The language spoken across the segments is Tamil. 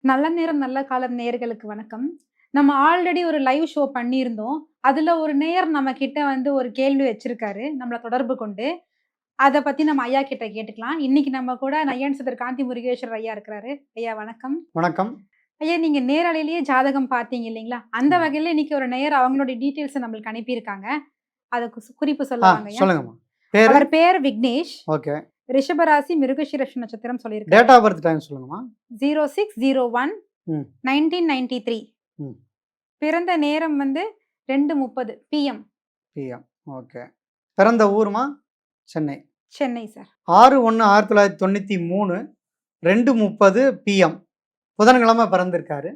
நல்ல நேரம் நல்ல காலம் நேயர்களுக்கு வணக்கம். நம்ம ஆல்ரெடி ஒரு லைவ் ஷோ பண்ணியிருந்தோம். அதுல ஒரு நேயர் நம்ம கிட்ட வந்து ஒரு கேள்வி வச்சிருக்காரு. நம்மள தொடர்பு கொண்டு. அத பத்தி நம்ம ஐயா கிட்ட கேட்டுக்கலாம். இன்னைக்கு நம்ம கூட நையான் சித்தர் காந்தி முருகேஸ்வரர் ஐயா இருக்கிறாரு. ஐயா வணக்கம். வணக்கம். ஐயா நீங்க நேரலையிலேயே ஜாதகம் பார்த்தீங்க இல்லைங்களா? அந்த. வகையில இன்னைக்கு ஒரு நேயர் அவங்களுடைய டீட்டெயில்ஸ நம்மளுக்கு அனுப்பியிருக்காங்க. அத குறிப்பு சொல்லவாங்க? அவர் பேர் விக்னேஷ். ஓகே. ரிஷபராசி மிருகஷிரஷ நட்சத்திரம் சொல்லியிருக்காரு. டேட் ஆஃப் பர்த் டைம் சொல்லுங்கம்மா. 0601 ம். 1993 ம். பிறந்த நேரம் வந்து 2:30 பிஎம். பிஎம். ஓகே. பிறந்த ஊருமா? சென்னை. சென்னை சார். 6/1/1993 2:30 பிஎம். புதன்கிழமை பிறந்திருக்காரு.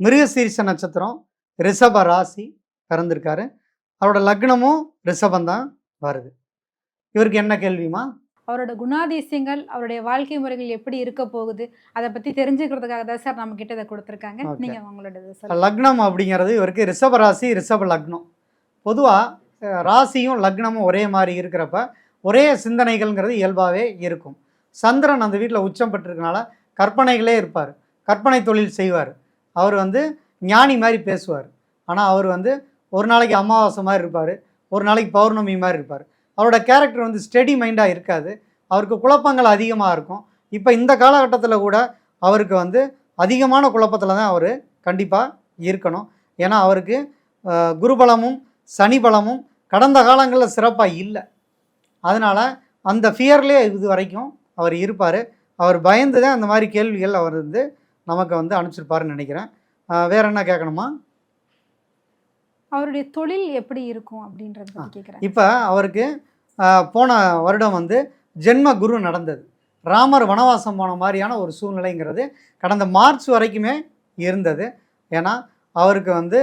மிருகசீரிஷ நட்சத்திரம், ரிஷப ராசி பிறந்திருக்காரு. அவரோட லக்னமும் ரிஷபம் தான் வருது. இவருக்கு என்ன கேள்விம்மா? அவரோட குணாதிசயங்கள், அவருடைய வாழ்க்கை முறைகள் எப்படி இருக்க போகுது? அத பத்தி தெரிஞ்சுக்கிறதுக்காக தான் சார் நம்ம கிட்ட இத குடுத்துருக்காங்க. ஓகே. நீங்க உங்களோடது சொல்லுங்க. லக்னம் அப்படிங்கிறது இவருக்கு ரிஷப ராசி, ரிஷப லக்னம். பொதுவா அ ராசியும், லக்னமும் ஒரே மாரி இருக்கிறப்ப, ஒரே சிந்தனைகள்ங்கிறது இயல்பாவே இருக்கும். சந்திரன் அந்த வீட்ல உச்சம் பெற்றிருக்கனால கற்பனைகளே இருப்பாரு. கற்பனை தொழில் செய்வாரு. அவர் வந்து ஞானி மாரி பேசுவாரு. ஆனா அவர் வந்து ஒரு நாளைக்கு அமாவாசை மாரி இருப்பாரு. ஒரு நாளைக்கு பௌர்ணமி மாரி இருப்பாரு. அவரோட கேரக்டர் வந்து ஸ்டெடி மைண்டாக இருக்காது. அவருக்கு குழப்பங்கள் அதிகமாக இருக்கும். இப்போ இந்த காலகட்டத்தில் கூட அவருக்கு வந்து அதிகமான குழப்பத்தில் தான் அவர் கண்டிப்பாக இருக்கணும். ஏன்னா அவருக்கு குருபலமும் சனி பலமும் கடந்த காலங்களில் சிறப்பாக இல்லை அதனால் அந்த ஃபியர்லேயே இது வரைக்கும் அவர் இருப்பார் அவர் பயந்து தான் அந்த மாதிரி கேள்விகள் அவர் வந்து நமக்கு வந்து அனுப்பிச்சிருப்பாருன்னு நினைக்கிறேன் வேறு என்ன கேட்கணுமா? அவருடைய தொழில் எப்படி இருக்கும் அப்படின்றத கேட்கிறேன். இப்ப அவருக்கு போன வருடம் வந்து ஜென்ம குரு நடந்தது. ராமர் வனவாசம் போன மாரியான ஒரு சூழ்நிலைங்கிறது கடந்த மார்ச் வரைக்குமே இருந்தது. ஏன்னா அவருக்கு வந்து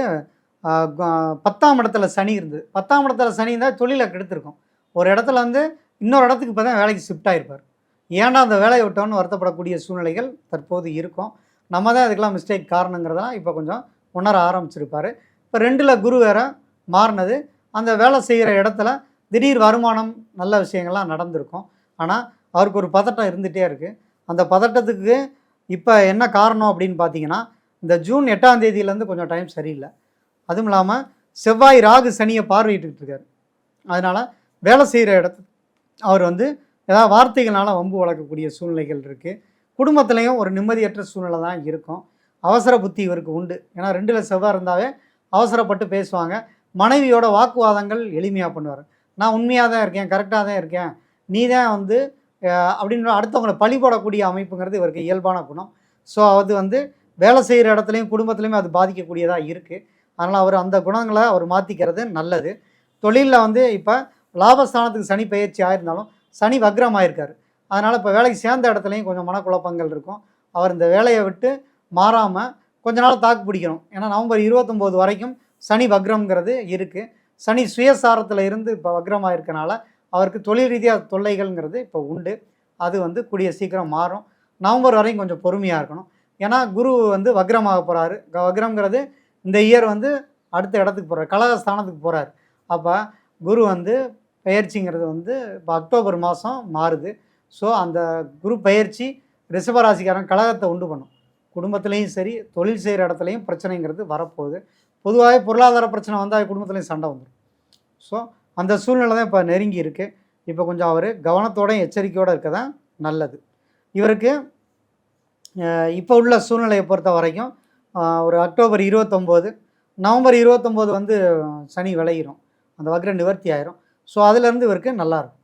10ஆம் இடத்துல சனி இருந்தது. 10ஆம் இடத்துல சனி இருந்தா தொழில கெடுத்திருக்கும். ஒரு இடத்துல வந்து இன்னொரு இடத்துக்கு இப்ப தான் வேலைக்கு ஷிஃப்ட் ஆயிருப்பாரு. ஏன்டா அந்த வேலைய விட்டோம்னு வருத்தப்படக்கூடிய சூழ்நிலைகள் தற்போது இருக்கும். நம்ம தான் இதுக்கெல்லாம் மிஸ்டேக் காரணங்கிறதெல்லாம் இப்ப கொஞ்சம் உணர ஆரம்பிச்சிருப்பாரு. இப்போ ரெண்டில் குரு வேற மாறினது அந்த வேலை செய்கிற இடத்துல திடீர் வருமானம், நல்ல விஷயங்கள்லாம் நடந்திருக்கும். ஆனால் அவருக்கு ஒரு பதட்டம் இருந்துகிட்டே இருக்குது அந்த பதட்டத்துக்கு இப்போ என்ன காரணம் அப்படின்னு பார்த்தீங்கன்னா, இந்த ஜூன் எட்டாம் தேதியிலேருந்து கொஞ்சம் டைம் சரியில்லை அதுவும் இல்லாமல் செவ்வாய், ராகு, சனியை பார்வையிட்டு இருக்கார் அதனால் வேலை செய்கிற இடத்து அவர் வந்து ஏதாவது வார்த்தைகளால் வம்பு வளர்க்கக்கூடிய சூழ்நிலைகள் இருக்குது குடும்பத்துலேயும் ஒரு நிம்மதியற்ற சூழ்நிலை தான் இருக்கும். அவசர புத்தி இவருக்கு உண்டு. ஏன்னா ரெண்டில் செவ்வாய் இருந்தாவே அவசரப்பட்டு பேசுவாங்க. மனைவியோட வாக்குவாதங்கள் எளிமையாக பண்ணுவார் நான் உண்மையாக தான் இருக்கேன், கரெக்டாக தான் இருக்கேன். நீ தான் வந்து அப்படின்ற அப்படின்னு அடுத்தவங்கள பழி போடக்கூடிய அமைப்புங்கிறது இவருக்கு இயல்பான குணம். ஸோ அது வந்து வேலை செய்கிற இடத்துலையும் குடும்பத்துலையுமே அது பாதிக்கக்கூடியதாக இருக்குது அதனால் அவர் அந்த குணங்களை அவர் மாத்திக்கிறது நல்லது. தொழிலில் வந்து இப்போ லாபஸ்தானத்துக்கு சனி பயிற்சி ஆயிருந்தாலும், சனி வக்ரம் ஆயிருக்காரு. அதனால் இப்போ வேலைக்கு சேர்ந்த இடத்துலையும் கொஞ்சம் மனக்குழப்பங்கள் இருக்கும். அவர் இந்த வேலையை விட்டு மாறாமல் கொஞ்ச நாள் தாக்கு பிடிக்கணும். ஏன்னா நவம்பர் 29 வரைக்கும் சனி வக்ரம்ங்கிறது இருக்குது சனி சுயசாரத்தில் இருந்து இப்போ வக்ரமாக இருக்கனால, அவருக்கு தொழில் ரீதியாக தொல்லைகள்ங்கிறது இப்போ உண்டு. அது வந்து கூடிய சீக்கிரம் மாறும். நவம்பர் வரையும் கொஞ்சம் பொறுமையாக இருக்கணும். ஏன்னா குரு வந்து வக்ரமாக போகிறாரு வக்ரம்ங்கிறது இந்த இயர் வந்து அடுத்த இடத்துக்கு போகிறார் கழக ஸ்தானத்துக்கு போறாரு. அப்போ குரு வந்து பயிற்சிங்கிறது வந்து இப்போ அக்டோபர் மாதம் மாறுது. ஸோ அந்த குரு பயிற்சி ரிஷபராசிக்காரன் ராசிக்காரன் உண்டு பண்ணும். குடும்பத்துலேயும் சரி, தொழில் செய்கிற இடத்துலையும் பிரச்சனைங்கிறது வரப்போகுது. பொதுவாகவே பொருளாதார பிரச்சனை வந்தால் குடும்பத்துலேயும் சண்டை வந்துடும் ஸோ அந்த சூழ்நிலை தான் இப்போ நெருங்கி இருக்குது இப்போ கொஞ்சம் அவர் கவனத்தோடையும் எச்சரிக்கையோடு இருக்க தான் நல்லது. இவருக்கு இப்போ உள்ள சூழ்நிலையை பொறுத்த வரைக்கும் ஒரு அக்டோபர் 29, நவம்பர் 29 வந்து சனி விளையிடும் அந்த வக்ர நிவர்த்தி ஆயிரும். ஸோ அதுலேருந்து இவருக்கு நல்லா இருக்கும்.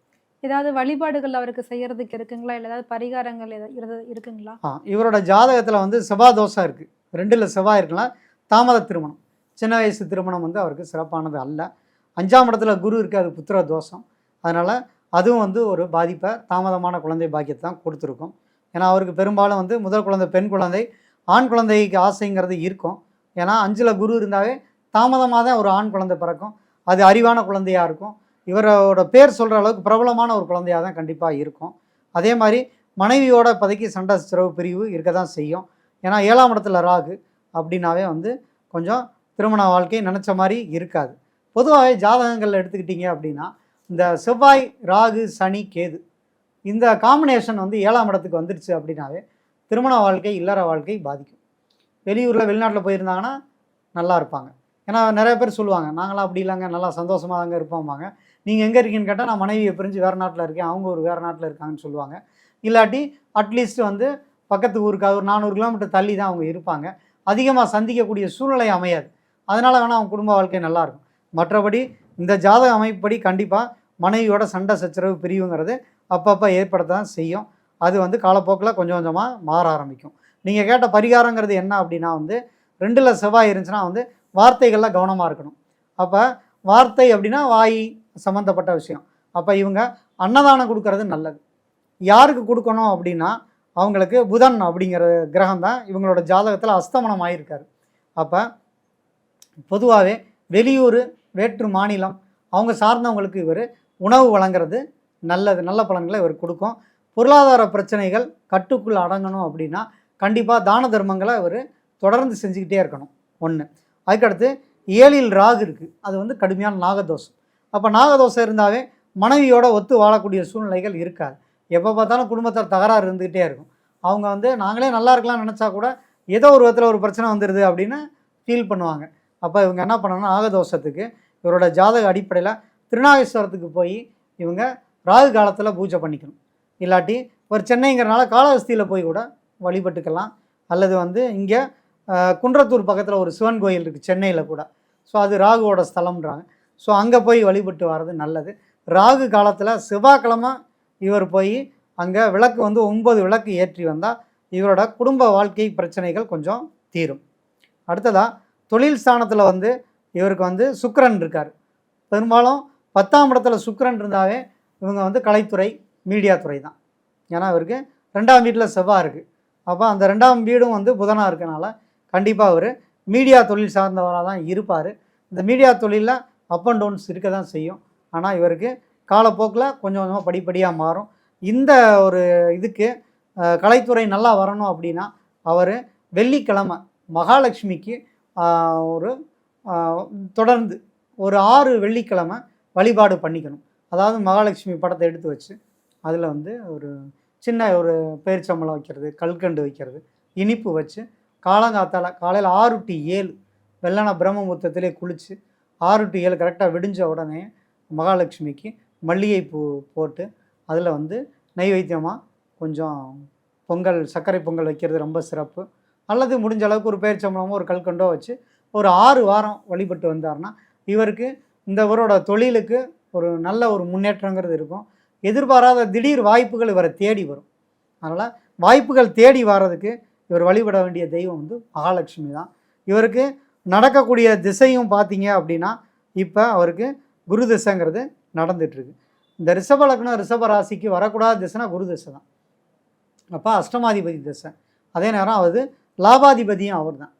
ஏதாவது வழிபாடுகள் அவருக்கு செய்யறதுக்கு இருக்குங்களா? இல்லை ஏதாவது பரிகாரங்கள் எதா இருக்குங்களா? ஆ இவரோட ஜாதகத்தில் வந்து செவ்வாய் தோஷம் இருக்குது ரெண்டில் செவ்வாய் இருக்கலாம் தாமத திருமணம். சின்ன வயசு திருமணம் வந்து அவருக்கு சிறப்பானது அல்ல. அஞ்சாம் இடத்துல குரு இருக்குது அது புத்திர தோஷம். அதனால் அதுவும் வந்து ஒரு பாதிப்பை தாமதமான குழந்தை பாக்கியத்தை தான் கொடுத்துருக்கோம் ஏன்னா அவருக்கு பெரும்பாலும் வந்து முதல் குழந்தை பெண் குழந்தை. ஆண் குழந்தைக்கு ஆசைங்கிறது இருக்கும். ஏன்னா அஞ்சில் குரு இருந்தாவே தாமதமாக தான் ஒரு ஆண் குழந்தை பிறக்கும். அது அறிவான குழந்தையாக இருக்கும். இவரோட பேர் சொல்கிற அளவுக்கு பிரபலமான ஒரு குழந்தையாக தான் கண்டிப்பாக இருக்கும். அதே மாதிரி மனைவியோட இப்போதைக்கு சண்டை சிறவு பிரிவு இருக்க தான் செய்யும். ஏன்னா ஏழாம் இடத்துல ராகு அப்படின்னாவே வந்து கொஞ்சம் திருமண வாழ்க்கை நினச்ச மாதிரி இருக்காது. பொதுவாகவே ஜாதகங்களில் எடுத்துக்கிட்டிங்க அப்படின்னா, இந்த செவ்வாய், ராகு, சனி, கேது இந்த காம்பினேஷன் வந்து ஏழாம் இடத்துக்கு வந்துடுச்சு அப்படின்னாவே, திருமண வாழ்க்கை, இல்லற வாழ்க்கை பாதிக்கும். வெளியூரில் வெளிநாட்டில் போயிருந்தாங்கன்னா நல்லா இருப்பாங்க ஏன்னா நிறைய பேர் சொல்லுவாங்க நாங்களாம் அப்படி இல்லைங்க நல்லா சந்தோஷமாக தாங்க இருப்போம்பாங்க நீங்கள் எங்கே இருக்கீங்கன்னு கேட்டால் நான் மனைவியை பிரிஞ்சு வேறு நாட்டில் இருக்கேன். அவங்க ஒரு வேறு நாட்டில் இருக்காங்கன்னு சொல்லுவாங்க. இல்லாட்டி அட்லீஸ்ட் வந்து பக்கத்து ஊருக்கு ஒரு நானூறு கிலோமீட்டர் தள்ளி தான் அவங்க இருப்பாங்க. அதிகமாக சந்திக்கக்கூடிய சூழ்நிலை அமையாது. அதனால் வேணால் அவங்க குடும்ப வாழ்க்கை நல்லாயிருக்கும் மற்றபடி இந்த ஜாதக அமைப்புப்படி கண்டிப்பாக மனைவியோட சண்டை சச்சரவு பிரிவுங்கிறது அப்பப்போ ஏற்பட தான் செய்யும். அது வந்து காலப்போக்கில் கொஞ்சம் கொஞ்சமாக மாற ஆரம்பிக்கும். நீங்கள் கேட்ட பரிகாரங்கிறது என்ன அப்படின்னா வந்து ரெண்டில் செவ்வாய் இருந்துச்சுன்னா வந்து வார்த்தைகளில் கவனமாக இருக்கணும். அப்போ வார்த்தை அப்படின்னா வாய் சம்மந்தப்பட்ட விஷயம். அப்போ இவங்க அன்னதானம் கொடுக்கறது நல்லது. யாருக்கு கொடுக்கணும் அப்படின்னா அவங்களுக்கு புதன் அப்படிங்கிற கிரகம் தான் இவங்களோட ஜாதகத்தில் அஸ்தமனம் ஆகியிருக்காரு அப்போ பொதுவாகவே வெளியூர் வேற்று மாநிலம் அவங்க சார்ந்தவங்களுக்கு இவர் உணவு வழங்குறது நல்லது நல்ல பலன்களை இவர் கொடுக்கும். பொருளாதார பிரச்சனைகள் கட்டுக்குள் அடங்கணும் அப்படின்னா கண்டிப்பாக தான தர்மங்களை இவர் தொடர்ந்து செஞ்சுக்கிட்டே இருக்கணும். ஒன்று அதுக்கடுத்து ஏழில் ராகு இருக்குது அது வந்து கடுமையான நாகதோஷம். அப்போ நாகதோஷம் இருந்தாவே மனைவியோட ஒத்து வாழக்கூடிய சூழ்நிலைகள் இருக்காது. எப்போ பார்த்தாலும் குடும்பத்தில் தகராறு இருந்துக்கிட்டே இருக்கும். அவங்க வந்து நாங்களே நல்லா இருக்கலாம்னு நினச்சா கூட ஏதோ ஒரு விதத்தில் ஒரு பிரச்சனை வந்துடுது அப்படின்னு ஃபீல் பண்ணுவாங்க. அப்போ இவங்க என்ன பண்ணணும்னா நாகதோஷத்துக்கு இவரோட ஜாதக அடிப்படையில் திருநாகேஸ்வரத்துக்கு போய் இவங்க ராகு காலத்தில் பூஜை பண்ணிக்கணும். இல்லாட்டி ஒரு சென்னைங்கிறனால காலஹஸ்தியில் போய் கூட வழிபட்டுக்கலாம். அல்லது வந்து இங்கே குன்றத்தூர் பக்கத்தில் ஒரு சிவன் கோயில் இருக்குது சென்னையில் கூட. ஸோ அது ராகுவோட ஸ்தலம்ன்றாங்க. ஸோ அங்கே போய் வழிபட்டு வர்றது நல்லது. ராகு காலத்தில் செவ்வாய்க்கிழமை இவர் போய் அங்கே விளக்கு வந்து ஒன்பது விளக்கு ஏற்றி வந்தால் இவரோட குடும்ப வாழ்க்கை பிரச்சனைகள் கொஞ்சம் தீரும். அடுத்ததாக தொழில் ஸ்தானத்தில் வந்து இவருக்கு வந்து சுக்கரன் இருக்கார். பெரும்பாலும் பத்தாம் இடத்துல சுக்கரன் இருந்தாவே இவங்க வந்து கலைத்துறை மீடியா துறை தான். ஏன்னா இவருக்கு ரெண்டாம் வீட்டில் செவ்வாய் இருக்குது அப்போ அந்த ரெண்டாம் வீடும் வந்து புதனாக இருக்கனால கண்டிப்பாக அவர் மீடியா தொழில் சார்ந்தவராக தான் இருப்பார். இந்த மீடியா தொழிலில் அப் அண்ட் டவுன்ஸ் இருக்க தான் செய்யும். ஆனால் இவருக்கு காலப்போக்கில் கொஞ்சம் கொஞ்சமாக படிப்படியாக மாறும். இந்த ஒரு இதுக்கு கலைத்துறை நல்லா வரணும் அப்படின்னா அவர் வெள்ளிக்கிழமை மகாலட்சுமிக்கு ஒரு தொடர்ந்து ஒரு ஆறு வெள்ளிக்கிழமை வழிபாடு பண்ணிக்கணும். அதாவது மகாலட்சுமி படத்தை எடுத்து வச்சு அதில் வந்து ஒரு சின்ன ஒரு பேரிச்சம்பளம் வைக்கிறது கல்கண்டு வைக்கிறது இனிப்பு வச்சு காலங்காத்தால் காலையில் ஆறு டு ஏழு வெள்ளன பிரம்மமுத்தத்திலே குளித்து ஆறு டு ஏழு கரெக்டாக விடிஞ்ச உடனே மகாலட்சுமிக்கு மல்லிகைப்பூ போட்டு அதில் வந்து நைவேத்தியமாக கொஞ்சம் பொங்கல் சர்க்கரை பொங்கல் வைக்கிறது ரொம்ப சிறப்பு. அல்லது முடிஞ்ச அளவுக்கு ஒரு பேரிச்சம்பளமோ ஒரு கல்கண்டோ வச்சு ஒரு ஆறு வாரம் வழிபட்டு வந்தார்னா இவருக்கு இந்த இவரோட தொழிலுக்கு ஒரு நல்ல ஒரு முன்னேற்றங்கிறது இருக்கும். எதிர்பாராத திடீர் வாய்ப்புகள் இவரை தேடி வரும். அதனால் வாய்ப்புகள் தேடி வர்றதுக்கு இவர் வழிபட வேண்டிய தெய்வம் வந்து மகாலட்சுமி தான். இவருக்கு நடக்கக்கூடிய திசையும் பார்த்தீங்க அப்படின்னா இப்போ அவருக்கு குரு திசைங்கிறது நடந்துட்டுருக்கு. இந்த ரிஷப லக்னம் ரிஷப ராசிக்கு வரக்கூடாத திசைனா குரு திசை தான். அப்போ அஷ்டமாதிபதி திசை. அதே நேரம் அவர் லாபாதிபதியும் அவர் தான்